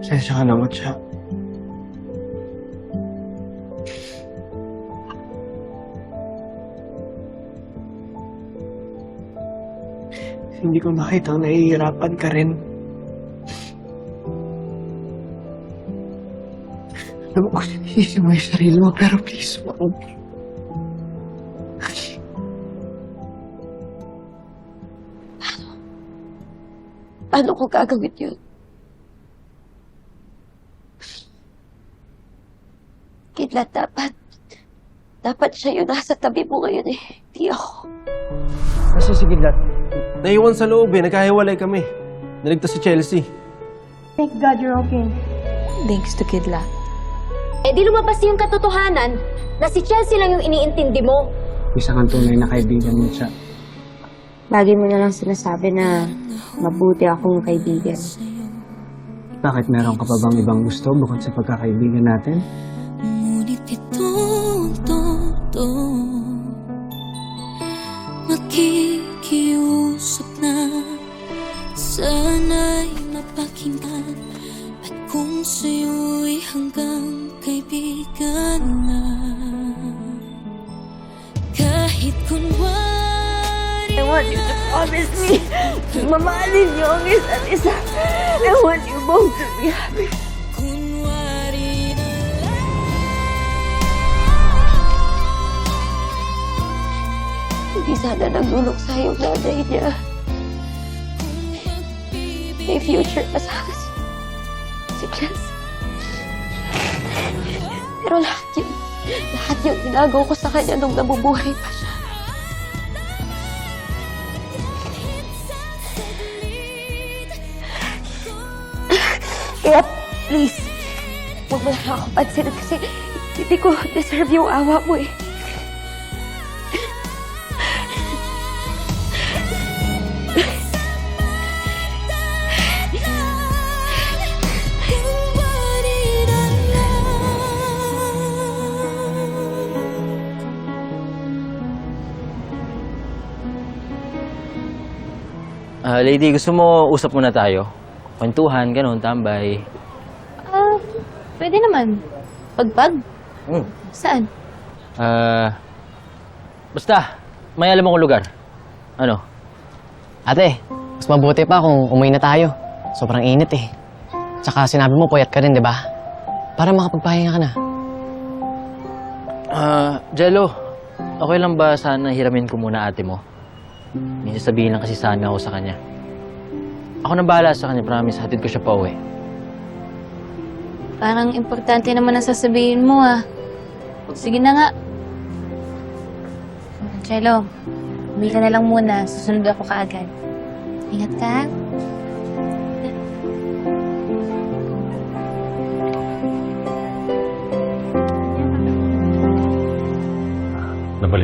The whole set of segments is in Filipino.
Pasensya ka na, Matya. Hindi ko makita nahihirapan ka rin. Alam ko, sinisisi mo yung sarili mo, pero please, wag. Paano ko gagawin yun? Kidlat, dapat, dapat siya yung nasa tabi mo ngayon eh. Di ako. Kasi sige, Lat. Naiwan sa loob eh. Nagkahiwalay kami. Naligtas si Chelsea. Thank God you're okay. Thanks to Kidlat. Eh di lumabas yung katotohanan na si Chelsea lang yung iniintindi mo. Isa kang tunay na kaibigan mo siya. Lagi mo na lang sinasabi na mabuti akong kaibigan. Bakit meron ka pa bang ibang gusto bukod sa pagkakaibigan natin? Makikiusap na Sana'y mapakinggan At kung sa'yo'y hanggang kaibigan na Kahit kunwari I want you to promise me. Mamahalin niyo ang isa't isa. I want you both to be happy. Sana nagulok sa yung nanay niya. May future pa sa akin. Si Chelsea. Pero lahat yun, lahat yung ginagawa ko sa kanya nung nabubuhay pa siya. Kaya, please, huwag mo na ako pansinin kasi hindi ko deserve yung awa mo eh. Ah, lady, gusto mo usap muna tayo? Kwentuhan, ganun, tambay. Ah, pwede naman. Pagpag? Hmm. Saan? Ah, basta, may alam akong lugar. Ano? Ate, mas mabuti pa kung umuwi na tayo. Sobrang init eh. Tsaka sinabi mo puyat ka rin, di ba? Para makapagpahinga ka na. Ah, Jello, okay lang ba sana hiramin ko muna ate mo? May sasabihin lang kasi sana ako sa kanya. Ako na bahala sa kanya, promise, hatid ko siya pa uwi. Parang importante naman ang sasabihin mo ah. Sige na nga. Chelo, uwi ka na lang muna. Susunod ako kaagad. Ingat ka. ha?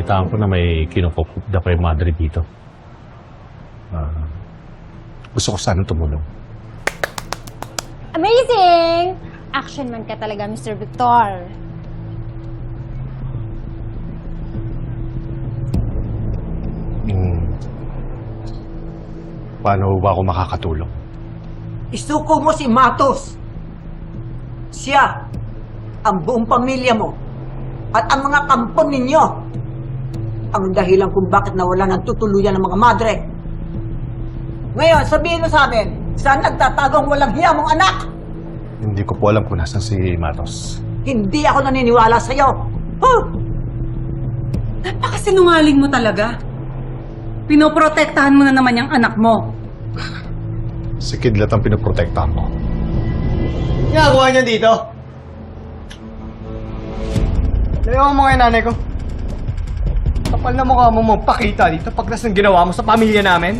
Nabalitaan ko na may kinukupda pa yung madre dito. Ah, gusto ko sana tumulong. Amazing! Action man ka talaga, Mr. Victor. Hmm. Paano ba ako makakatulong? Isuko mo si Matos. Siya, ang buong pamilya mo, at ang mga kampon ninyo, ang dahilan kung bakit nawala ng tutuluyan ng mga madre. Ngayon, sabihin mo sa amin, saan nagtatagong walang hiya mong anak? Hindi ko po alam kung nasan si Matos. Hindi ako naniniwala sa'yo. Huh? Napakasinungaling mo talaga. Pinoprotektahan mo na naman yung anak mo. Si Kidlat ang pinoprotektahan mo. Ginagawa niya dito? Layo mo nga nanay ko. Kapal na mukha mo magpakita dito pagkas ng ginawa mo sa pamilya namin.